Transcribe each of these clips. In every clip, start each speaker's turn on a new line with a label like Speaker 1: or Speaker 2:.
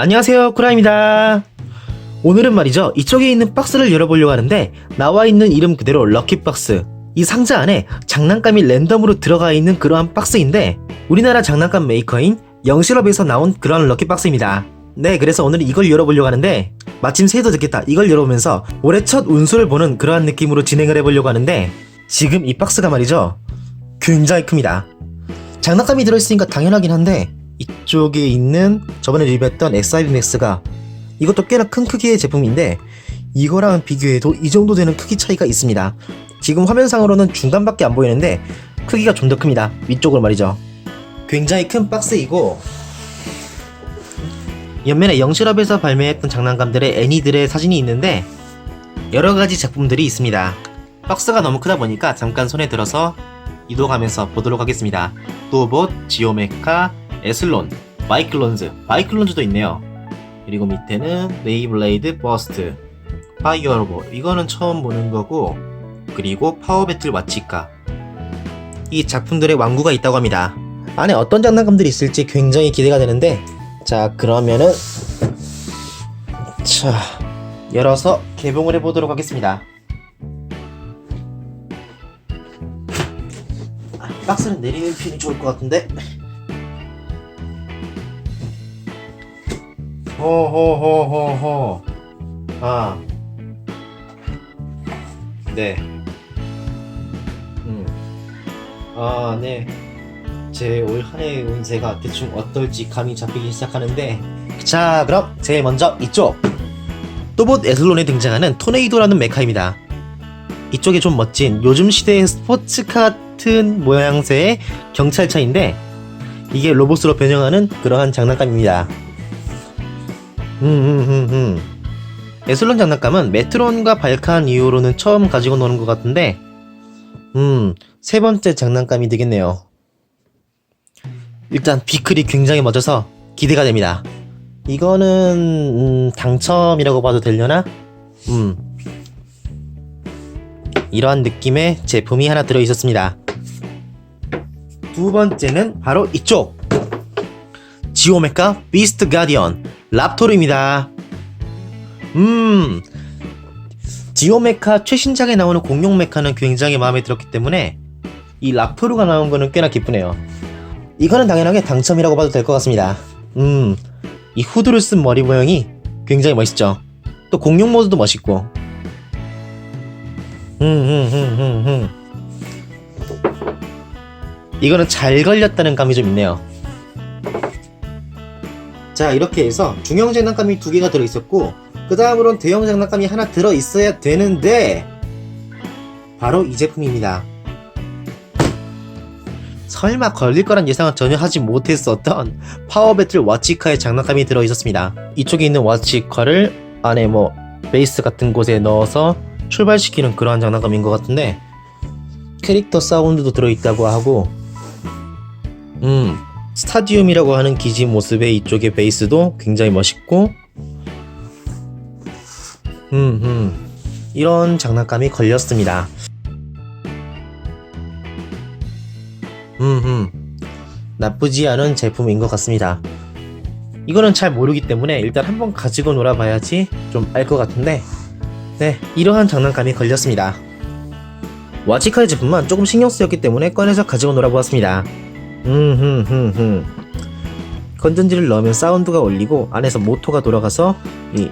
Speaker 1: 안녕하세요 쿠라입니다. 오늘은 말이죠. 이쪽에 있는 박스를 열어보려고 하는데 나와 있는 이름 그대로 럭키박스. 이 상자 안에 장난감이 랜덤으로 들어가 있는 그러한 박스인데 우리나라 장난감 메이커인 영실업에서 나온 그런 럭키박스입니다. 네 그래서 오늘 이걸 열어보려고 하는데 마침 새해도 듣겠다. 이걸 열어보면서 올해 첫 운수를 보는 그러한 느낌으로 진행을 해보려고 하는데 지금 이 박스가 말이죠. 굉장히 큽니다. 장난감이 들어있으니까 당연하긴 한데 이쪽에 있는 저번에 리뷰했던 XIV 맥스가 이것도 꽤나 큰 크기의 제품인데 이거랑 비교해도 이 정도 되는 크기 차이가 있습니다. 지금 화면상으로는 중간밖에 안 보이는데 크기가 좀 더 큽니다. 위쪽으로 말이죠. 굉장히 큰 박스이고 옆면에 영실업에서 발매했던 장난감들의 애니들의 사진이 있는데 여러 가지 제품들이 있습니다. 박스가 너무 크다 보니까 잠깐 손에 들어서 이동하면서 보도록 하겠습니다. 또봇, 지오메카, 에슬론, 마이클론즈, 마이클론즈도 있네요. 그리고 밑에는 네이블레이드 버스트, 파이어로보, 이거는 처음 보는 거고, 그리고 파워배틀 와치카. 이 작품들의 완구가 있다고 합니다. 안에 어떤 장난감들이 있을지 굉장히 기대가 되는데, 자, 그러면은, 자, 열어서 개봉을 해보도록 하겠습니다. 아, 박스는 내리는 편이 좋을 것 같은데. 호호호호호. 아. 네. 음. 아, 네. 제 올 한해 운세가 대충 어떨지 감이 잡히기 시작하는데. 자, 그럼 제일 먼저 이쪽. 또봇 에슬론에 등장하는 토네이도라는 메카입니다. 이쪽에 좀 멋진 요즘 시대의 스포츠카 같은 모양새의 경찰차인데 이게 로봇으로 변형하는 그러한 장난감입니다. 음음음음. 에슬론 장난감은 메트론과 발칸 이후로는 처음 가지고 노는 것 같은데, 음, 세 번째 장난감이 되겠네요. 일단 비클이 굉장히 멋져서 기대가 됩니다. 이거는 음, 당첨이라고 봐도 되려나? 음. 이러한 느낌의 제품이 하나 들어 있었습니다. 두 번째는 바로 이쪽. 지오메카 비스트 가디언 랍토르입니다. 음, 지오메카 최신작에 나오는 공룡 메카는 굉장히 마음에 들었기 때문에 이 랍토르가 나온 거는 꽤나 기쁘네요. 이거는 당연하게 당첨이라고 봐도 될 것 같습니다. 음, 이 후드를 쓴 머리 모양이 굉장히 멋있죠. 또 공룡 모드도 멋있고. 음, 음, 음, 음, 음. 이거는 잘 걸렸다는 감이 좀 있네요. 자 이렇게 해서 중형 장난감이 두 개가 들어있었고 그 다음으론 대형 장난감이 하나 들어있어야 되는데 바로 이 제품입니다. 설마 걸릴 거란 예상은 전혀 하지 못했었던 파워배틀 와치카의 장난감이 들어있었습니다. 이쪽에 있는 와치카를 안에 뭐 베이스 같은 곳에 넣어서 출발시키는 그러한 장난감인 것 같은데 캐릭터 사운드도 들어있다고 하고 음 스타디움이라고 하는 기지 모습의 이쪽의 베이스도 굉장히 멋있고 음, 음. 이런 장난감이 걸렸습니다. 음, 음. 나쁘지 않은 제품인 것 같습니다. 이거는 잘 모르기 때문에 일단 한번 가지고 놀아봐야지 좀 알 것 같은데 네, 이러한 장난감이 걸렸습니다. 와치카의 제품만 조금 신경 쓰였기 때문에 꺼내서 가지고 놀아보았습니다. 음흠흠흠. 건전지를 넣으면 사운드가 울리고 안에서 모터가 돌아가서 이,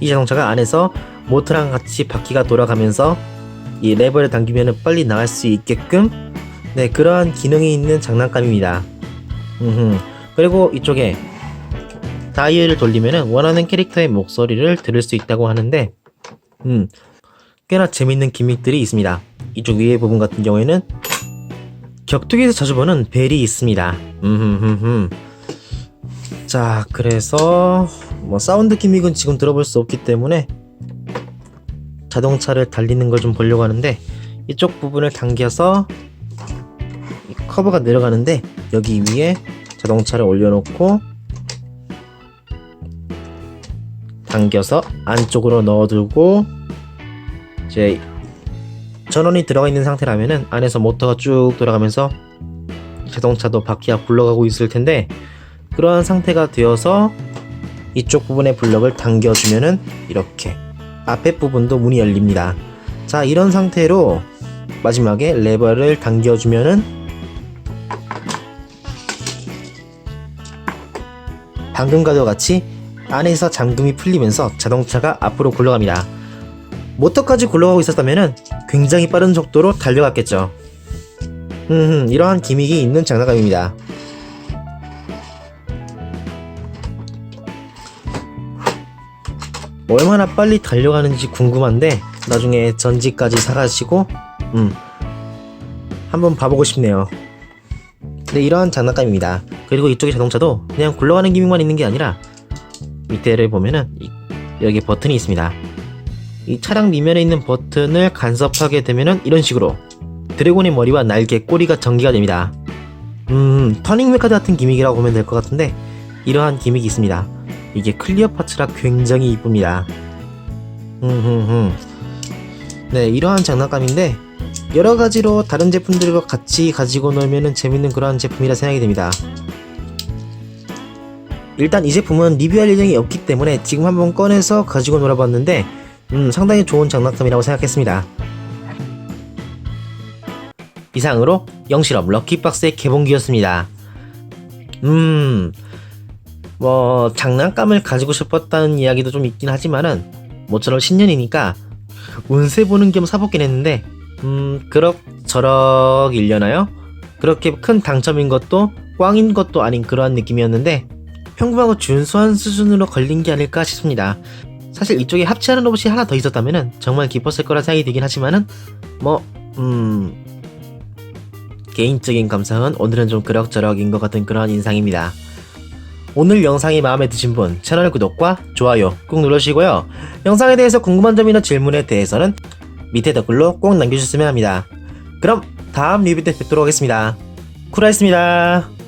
Speaker 1: 이 자동차가 안에서 모터랑 같이 바퀴가 돌아가면서 이 레버를 당기면 빨리 나갈 수 있게끔 네 그러한 기능이 있는 장난감입니다. 음흠. 그리고 이쪽에 다이얼을 돌리면 원하는 캐릭터의 목소리를 들을 수 있다고 하는데 음 꽤나 재밌는 기믹들이 있습니다. 이쪽 위에 부분 같은 경우에는 격투기에서 자주 보는 벨이 있습니다. 음흠흠흠. 자, 그래서 뭐 사운드 기믹은 지금 들어볼 수 없기 때문에 자동차를 달리는 걸 좀 보려고 하는데 이쪽 부분을 당겨서 이 커브가 내려가는데 여기 위에 자동차를 올려놓고 당겨서 안쪽으로 넣어두고 이제 전원이 들어가 있는 상태라면은 안에서 모터가 쭉 돌아가면서 자동차도 바퀴가 굴러가고 있을 텐데 그러한 상태가 되어서 이쪽 부분에 블럭을 당겨주면은 이렇게 앞에 부분도 문이 열립니다. 자 이런 상태로 마지막에 레버를 당겨주면은 방금과도 같이 안에서 잠금이 풀리면서 자동차가 앞으로 굴러갑니다. 모터까지 굴러가고 있었다면 굉장히 빠른 속도로 달려갔겠죠. 음, 이러한 기믹이 있는 장난감입니다. 얼마나 빨리 달려가는지 궁금한데 나중에 전지까지 사가시고 음 한번 봐보고 싶네요. 네 이러한 장난감입니다. 그리고 이쪽의 자동차도 그냥 굴러가는 기믹만 있는 게 아니라 밑에를 보면은 이- 여기 버튼이 있습니다. 이 차량 밑면에 있는 버튼을 간섭하게 되면은 이런 식으로 드래곤의 머리와 날개, 꼬리가 전기가 됩니다. 음, 터닝 메카드 같은 기믹이라고 보면 될 것 같은데 이러한 기믹이 있습니다. 이게 클리어 파츠라 굉장히 이쁩니다. 흠흠흠. 네, 이러한 장난감인데 여러 가지로 다른 제품들과 같이 가지고 놀면은 재밌는 그러한 제품이라 생각이 됩니다. 일단 이 제품은 리뷰할 예정이 없기 때문에 지금 한번 꺼내서 가지고 놀아봤는데 음, 상당히 좋은 장난감이라고 생각했습니다. 이상으로 영실험 럭키박스의 개봉기였습니다. 음, 뭐 장난감을 가지고 싶었다는 이야기도 좀 있긴 하지만은 모처럼 신년이니까 운세 보는 겸 사보긴 했는데 음 그럭저럭 일려나요? 그렇게 큰 당첨인 것도 꽝인 것도 아닌 그러한 느낌이었는데 평범하고 준수한 수준으로 걸린 게 아닐까 싶습니다. 사실 이쪽에 합체하는 로봇이 하나 더 있었다면은 정말 기뻤을 거라 생각이 들긴 하지만은 뭐 음. 개인적인 감상은 오늘은 좀 그럭저럭인 것 같은 그런 인상입니다. 오늘 영상이 마음에 드신 분 채널 구독과 좋아요 꾹 눌러주시고요. 영상에 대해서 궁금한 점이나 질문에 대해서는 밑에 댓글로 꼭 남겨주셨으면 합니다. 그럼 다음 리뷰 때 뵙도록 하겠습니다. 쿠라였습니다.